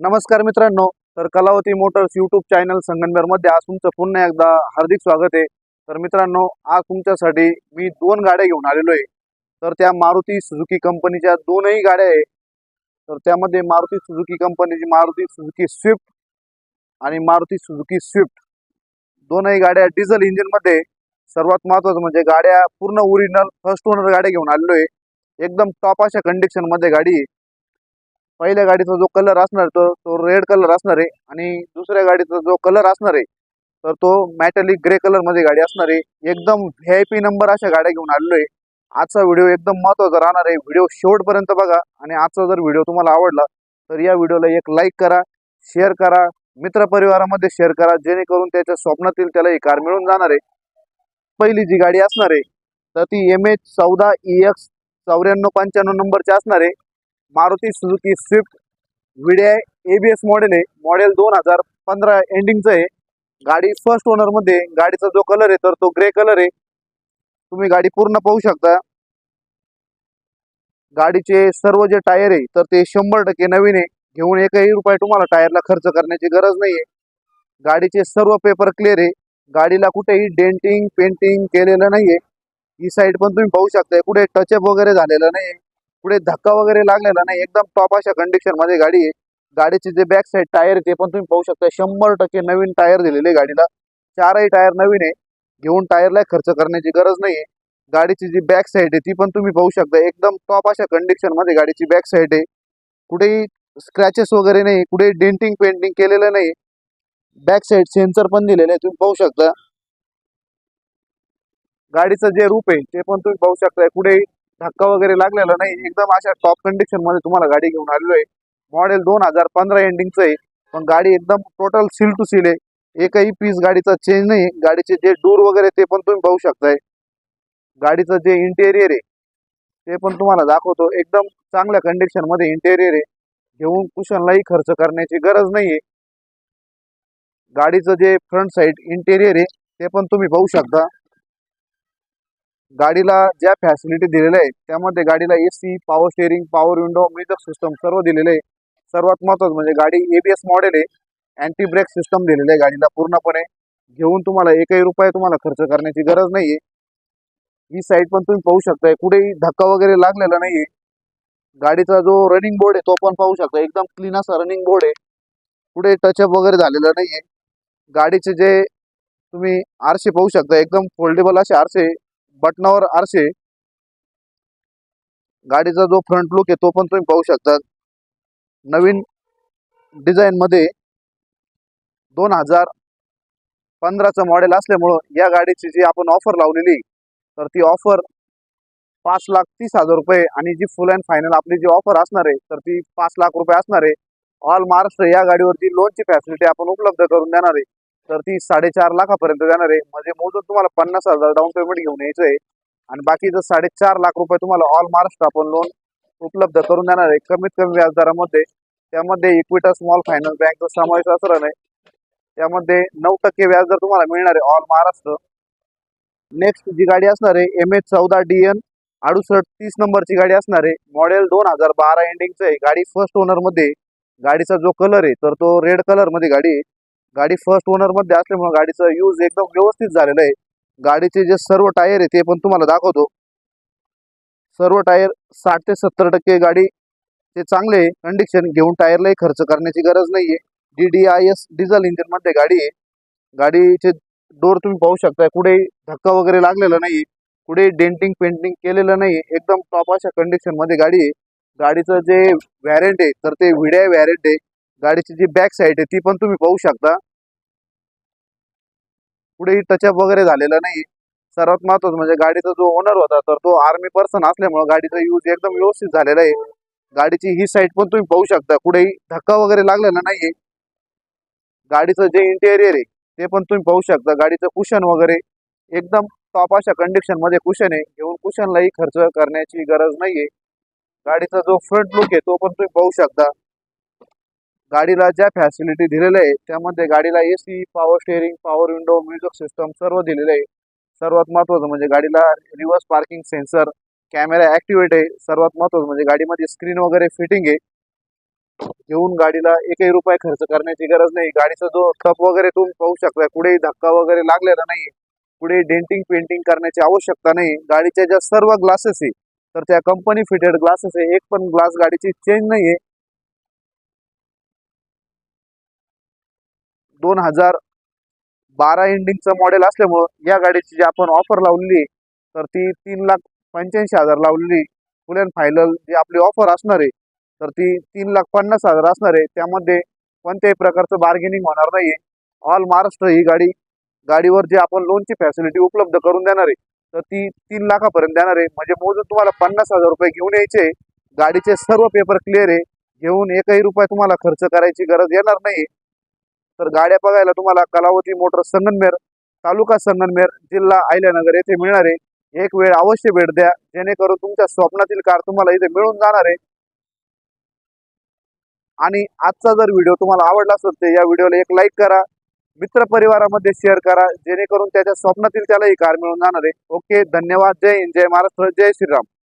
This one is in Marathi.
नमस्कार मित्रांनो तर कलावती मोटर्स यूट्यूब चॅनल संगमनेरमध्ये आज तुमचं पुन्हा एकदा हार्दिक स्वागत आहे. तर मित्रांनो आज तुमच्यासाठी मी दोन गाड्या घेऊन आलेलो आहे. तर त्या मारुती सुझुकी कंपनीच्या दोनही गाड्या आहे. तर त्यामध्ये मारुती सुझुकी कंपनीची मारुती सुझुकी स्विफ्ट आणि मारुती सुझुकी स्विफ्ट. दोनही गाड्या डिझेल इंजिनमध्ये. सर्वात महत्वाचं म्हणजे गाड्या पूर्ण ओरिजिनल फर्स्ट ओनर गाड्या घेऊन आलेलो आहे. एकदम टॉप अशा कंडिशनमध्ये गाडी आहे. पहिल्या गाडीचा जो कलर असणार तो तो रेड कलर असणार आहे आणि दुसऱ्या गाडीचा जो कलर असणार आहे तर तो मॅटलिक ग्रे कलरमध्ये गाडी असणार आहे. एकदम व्ही आय पी नंबर अशा गाड्या घेऊन आलेलो आहे. आजचा व्हिडिओ एकदम महत्त्वाचा राहणार आहे. व्हिडिओ शेवटपर्यंत बघा आणि आजचा जर व्हिडिओ तुम्हाला आवडला तर या व्हिडिओला एक लाईक करा शेअर करा मित्रपरिवारामध्ये शेअर करा जेणेकरून त्याच्या स्वप्नातील त्याला ही कार मिळून जाणार आहे. पहिली जी गाडी असणार आहे तर ती एम एच चौदा ई एक्स चौऱ्याण्णव पंच्याण्णव नंबरची असणार आहे. Maruti Suzuki swift VDI A B S model आहे. मॉडेल दोन हजार पंधरा एंडिंगचं आहे. गाडी फर्स्ट ओनरमध्ये गाडीचा जो कलर आहे तर तो ग्रे कलर आहे. तुम्ही गाडी पूर्ण पाहू शकता. गाडीचे सर्व जे टायर आहे तर ते शंभर टक्के नवीन आहे. घेऊन एकही रुपये तुम्हाला टायरला खर्च करण्याची गरज नाही आहे गाडीचे सर्व पेपर क्लिअर आहे. गाडीला कुठेही डेंटिंग पेंटिंग केलेलं नाही आहे ही साईड पण तुम्ही पाहू शकता. कुठे टचअप वगैरे झालेलं नाही आहे पुढे धक्का वगैरे लागलेला नाही एकदम टॉप अशा कंडिशनमध्ये गाडी आहे. गाडीचे जे बॅक साईड टायर ते पण तुम्ही पाहू शकता. शंभर टक्के नवीन टायर दिलेले आहे गाडीला. चारही टायर नवीन आहे. घेऊन टायरला खर्च करण्याची गरज नाही आहे. गाडीची जी बॅक साईड आहे ती पण तुम्ही पाहू शकता. एकदम टॉप अशा कंडिशनमध्ये गाडीची बॅक साईड आहे. कुठेही स्क्रॅचेस वगैरे नाही कुठे डेंटिंग पेंटिंग केलेलं नाही. बॅक साईड सेन्सर पण दिलेले आहे तुम्ही पाहू शकता. गाडीचं जे रूप आहे ते पण तुम्ही पाहू शकता. कुठे धक्का वगैरे लागलेला नाही. एकदम अशा टॉप कंडिशनमध्ये तुम्हाला गाडी घेऊन आलेलो आहे. मॉडेल दोन हजार पंधरा एंडिंगचं आहे. पण गाडी एकदम टोटल सील टू सील आहे. एकही पीस गाडीचा चेंज नाही. गाडीचे जे डोर वगैरे ते पण तुम्ही पाहू शकताय. गाडीचं जे इंटेरियर आहे ते पण तुम्हाला दाखवतो. एकदम चांगल्या कंडिशनमध्ये इंटेरियर आहे. घेऊन कुशनलाही खर्च करण्याची गरज नाहीये. गाडीचं जे फ्रंट साईड इंटेरियर आहे ते पण तुम्ही पाहू शकता. गाडीला ज्या फॅसिलिटी दिलेल्या आहेत त्यामध्ये गाडीला AC power steering power window music system सर्व दिलेले आहे. सर्वात महत्वाचं म्हणजे गाडी एबीएस मॉडेल आहे. अँटी ब्रेक सिस्टम दिलेली आहे गाडीला पूर्णपणे. घेऊन तुम्हाला एकही रुपये तुम्हाला खर्च करण्याची गरज नाहीये. ही साईड पण तुम्ही पाहू शकताय. कुठेही धक्का वगैरे लागलेला नाहीये. गाडीचा जो रनिंग बोर्ड आहे तो पण पाहू शकता. एकदम क्लीन असा रनिंग बोर्ड आहे. कुठे टचअप वगैरे झालेला नाहीये. गाडीचे जे तुम्ही आरसे पाहू शकता. एकदम फोल्डेबल असे आरसे बटनावर आरसे. गाडीचा जो फ्रंट लुक आहे तो पण तुम्ही पाहू शकता. नवीन डिझाईन मध्ये दोन हजार पंधराचं मॉडेल असल्यामुळं या गाडीची जी आपण ऑफर लावलेली तर ती ऑफर पाच लाख तीस हजार रुपये आणि जी फुल अँड फायनल आपली जी ऑफर असणार आहे तर ती पाच लाख रुपये असणार आहे. ऑल महाराष्ट्र या गाडीवरती लोनची फॅसिलिटी आपण उपलब्ध करून देणार आहे. तर ती साडेचार लाखापर्यंत जाणार आहे. म्हणजे मोजून तुम्हाला पन्नास हजार डाऊन पेमेंट घेऊन यायचं आहे. आणि बाकीचं साडेचार लाख रुपये तुम्हाला ऑल महाराष्ट्र आपण लोन उपलब्ध करून देणार आहे. कमीत कमी व्याजदरामध्ये. त्यामध्ये इक्विटा स्मॉल फायनान्स बँकचा समावेश असणार नाही त्यामध्ये नऊ टक्के व्याजदर तुम्हाला मिळणार आहे ऑल महाराष्ट्र. नेक्स्ट जी गाडी असणार आहे एम एच चौदा डी एन अडुसष्ट तीस नंबरची गाडी असणार आहे. मॉडेल दोन हजार बारा एंडिंगचं आहे. गाडी फर्स्ट ओनरमध्ये. गाडीचा जो कलर आहे तर तो रेड कलरमध्ये गाडी आहे. गाडी फर्स्ट ओनरमध्ये असल्यामुळे गाडीचा यूज एकदम व्यवस्थित झालेला आहे. गाडीचे जे सर्व टायर आहे ते पण तुम्हाला दाखवतो. सर्व टायर साठ ते सत्तर टक्के गाडी ते चांगले आहे. कंडिशन घेऊन टायरलाही खर्च करण्याची गरज नाहीये D D I S diesel इंजिनमध्ये गाडी आहे. गाडीचे डोर तुम्ही पाहू शकता कुठेही धक्का वगैरे लागलेला नाही कुठे डेंटिंग पेंटिंग केलेलं नाही एकदम टॉप अशा कंडिशनमध्ये गाडी आहे. गाडीचं जे व्हॅरेंट आहे तर ते व्हिडिओ व्हॅरेंट आहे. गाडीची जी बॅक साईड आहे ती पण तुम्ही पाहू शकता. कुठेही टचअप वगैरे झालेला नाही सर्वात महत्वाचं म्हणजे गाडीचा जो ओनर होता तर तो आर्मी पर्सन असल्यामुळे गाडीचा यूज एकदम व्यवस्थित झालेला आहे. गाडीची ही साईड पण तुम्ही पाहू शकता कुठेही धक्का वगैरे लागलेला नाहीये. गाडीचं जे इंटेरियर आहे ते पण तुम्ही पाहू शकता. गाडीचं कुशन वगैरे एकदम टॉप अशा कंडिशनमध्ये कुशन आहे. घेऊन कुशनलाही खर्च करण्याची गरज नाहीये. गाडीचा जो फ्रंट लुक आहे तो पण तुम्ही पाहू शकता. गाडीला ज्या फॅसिलिटी दिलेल्या आहे त्यामध्ये गाडीला AC power steering power window music system सर्व दिलेलं आहे. सर्वात महत्वाचं म्हणजे गाडीला reverse parking sensor camera activate आहे. सर्वात महत्वाचं म्हणजे गाडीमध्ये स्क्रीन वगैरे फिटिंग आहे. घेऊन गाडीला एकही रुपये खर्च करण्याची गरज नाही. गाडीचा जो टप वगैरे तुम्ही पाहू शकता कुठेही धक्का वगैरे लागलेला नाही. कुठे डेंटिंग पेंटिंग करण्याची आवश्यकता नाही. गाडीच्या ज्या सर्व ग्लासेस आहे तर त्या कंपनी फिटेड ग्लासेस आहे. एक पण ग्लास गाडीची चेंज नाहीये. दोन हजार बारा एंडिंगचं मॉडेल असल्यामुळं या गाडीची जी आपण ऑफर लावलेली तर ती तीन लाख पंच्याऐंशी हजार लावलेली. फुल अँड फायनल जी आपली ऑफर असणार आहे तर ती तीन लाख पन्नास हजार असणार आहे. त्यामध्ये कोणत्याही प्रकारचं बार्गेनिंग होणार नाही ऑल महाराष्ट्र ही गाडी गाडीवर जे आपण लोनची फॅसिलिटी उपलब्ध करून देणार आहे तर ती तीन लाखापर्यंत देणार आहे. म्हणजे मोजून तुम्हाला पन्नास हजार रुपये घेऊन यायचे गाडीचे सर्व पेपर क्लिअर आहे. घेऊन एकही रुपये तुम्हाला खर्च करायची गरज येणार नाही तर गाड्या बघायला तुम्हाला कलावती मोटर संगनमेर तालुका संगनमेर जिल्हा अहिल्यानगर येथे मिळणार आहे. एक वेळ अवश्य भेट द्या. जेणेकरून तुमच्या स्वप्नातील कार तुम्हाला इथे मिळून जाणार आहे. आणि आजचा जर व्हिडिओ तुम्हाला आवडला असेल तर या व्हिडिओला एक लाईक करा. मित्र परिवारामध्ये शेअर करा. जेणेकरून त्याच्या स्वप्नातील त्याला ही कार मिळून जाणार आहे. ओके धन्यवाद. जय हिंद. जय महाराष्ट्र. जय श्रीराम.